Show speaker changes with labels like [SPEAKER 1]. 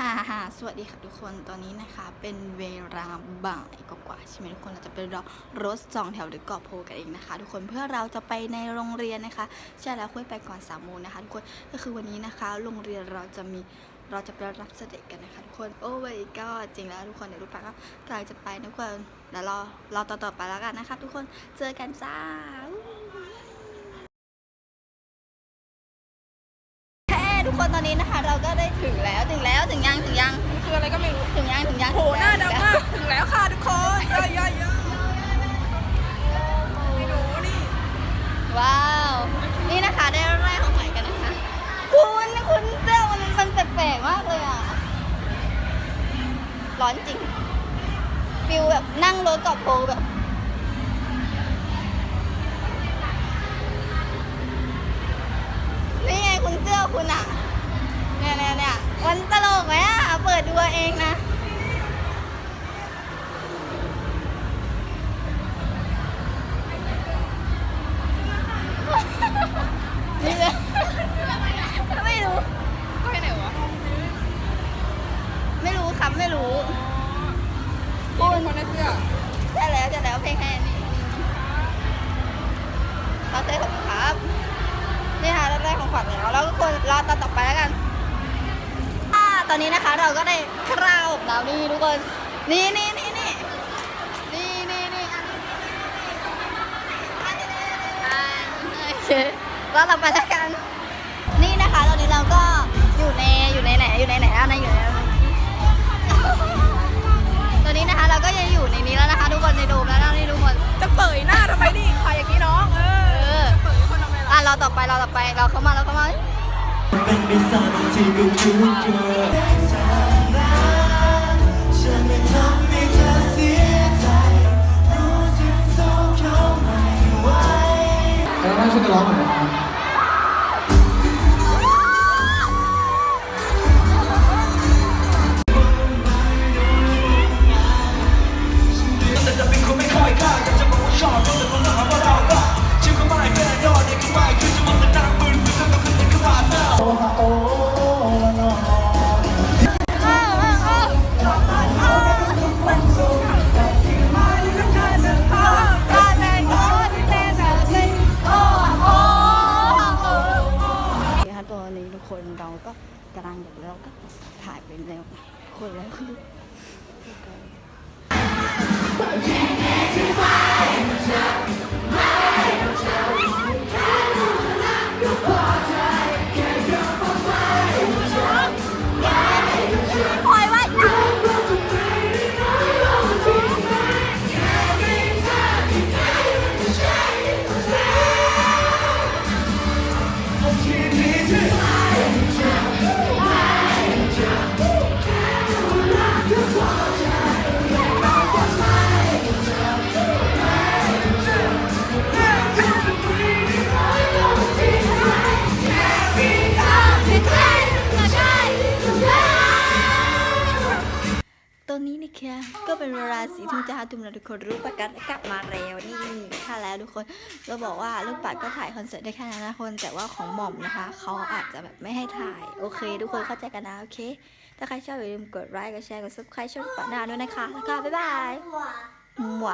[SPEAKER 1] ฮ่าฮ่าสวัสดีค่ะทุกคน ตอนนี้นะคะเป็นเวลาบ่ายกว่าใช่ไหมทุกคน เราจะไปรอรถสองแถวหรือเกาะโพกันเองนะคะ ทุกคน เพื่อเราจะไปในโรงเรียนนะคะ ใช่แล้วคุยไปก่อนสามโมงนะคะทุกคน ก็คือวันนี้นะคะ โรงเรียนเราจะมีเราจะไปรับเสด็จกันนะคะทุกคน โอ้ยก็จริงแล้วทุกคนเดี๋ยวรูปปก็กำลังจะไปนะทุกคนเดี๋ยวรอรอต่อๆไปแล้วกันนะคะทุกคน เจอกันจ้า ตอนนี้นะคะ เราก็ได้ถึงแล้วถึงแล้วถึงยังถึงยัง
[SPEAKER 2] มันคืออะไรก็ไม่รู้
[SPEAKER 1] ถึงยังถึงยัง
[SPEAKER 2] โห
[SPEAKER 1] ถึง
[SPEAKER 2] ห
[SPEAKER 1] แล้ว
[SPEAKER 2] น้าดำมากถึงแล้วค่ะทุกคนเยอะเยอะเยอะไม่รู้นี่
[SPEAKER 1] ว้าว นี่นะคะได้แรกของใหม่กันนะคะ คุณคุณเจ้ามันมันแปลกๆมากเลยอะร้อนจริงฟิลแบบนั่งรถกับโพแบบ นี่ไงคุณเสื้อคุณอะ เนี่ยเนี่ยเนี่ยมันตลกไหมอะ เปิ ดูเอาเองนะ นี่เลยไม่รู้
[SPEAKER 2] ก็ไปไหนวะ
[SPEAKER 1] ไม่รู้ครับไม่รู้
[SPEAKER 2] นี่ทุกคนในเสื้อ
[SPEAKER 1] ใช่แล้วใช่แล้วเพลงแค่นี้เราเคยขอบคุณครับ นี่ค่ะแรกของขวัญแล้วแล้วก็คนรอตอนต่อไปแล้วกัน อ่าตอนนี้นะคะเราก็ได้คราวแล้วนี่ทุกคน นี่นี่นี่นี่นี่นี่นี่อันนี้อันนี้อันนี้โอเครอต่อไปแล้วกัน นี่นะคะตอนนี้เราก็อยู่ในอยู่ในไหนอยู่ในไหนอะในอยู่ในตอนนี้นะคะเราก็ยังอยู่ในนี้แล้วนะคะ ทุกคนในโดมแล้วนี่ทุกคน
[SPEAKER 2] จะเปิดหน้าทำไมนี่ใครอย่างนี้น้องเอ
[SPEAKER 1] อ
[SPEAKER 2] อ
[SPEAKER 1] อ
[SPEAKER 2] จะเปิดคนทำไมล่ะ
[SPEAKER 1] อะเราต่อไปเราต่อไปเราเข้ามาเราเข้ามา
[SPEAKER 3] เป็นไม่ทราบที่ก็รู้เกิน รา
[SPEAKER 4] ก็
[SPEAKER 3] กำลังอยู่แล้วก็
[SPEAKER 1] ถ่ายเป็นเร็วคนแล้วคือ นะคะก็เป็นเวลาสีทุ่มจ้าทุ่มแล้วทุกคนรู้ประกันกลับมาแล้วนี่ค่ะแล้วทุกคนก็บอกว่าลูกปัดก็ถ่ายคอนเสิร์ตได้แค่นั้นนะคน แต่ว่าของหม่อมนะคะเขาอาจจะแบบไม่ให้ถ่าย โอเค ทุกคนเข้าใจกันนะโอเค ถ้าใครชอบอย่าลืมกดไลค์กดแชร์กดซับสไครต์ช่องปัดดาด้วยนะคะแล้วก็บ๊ายบายหมว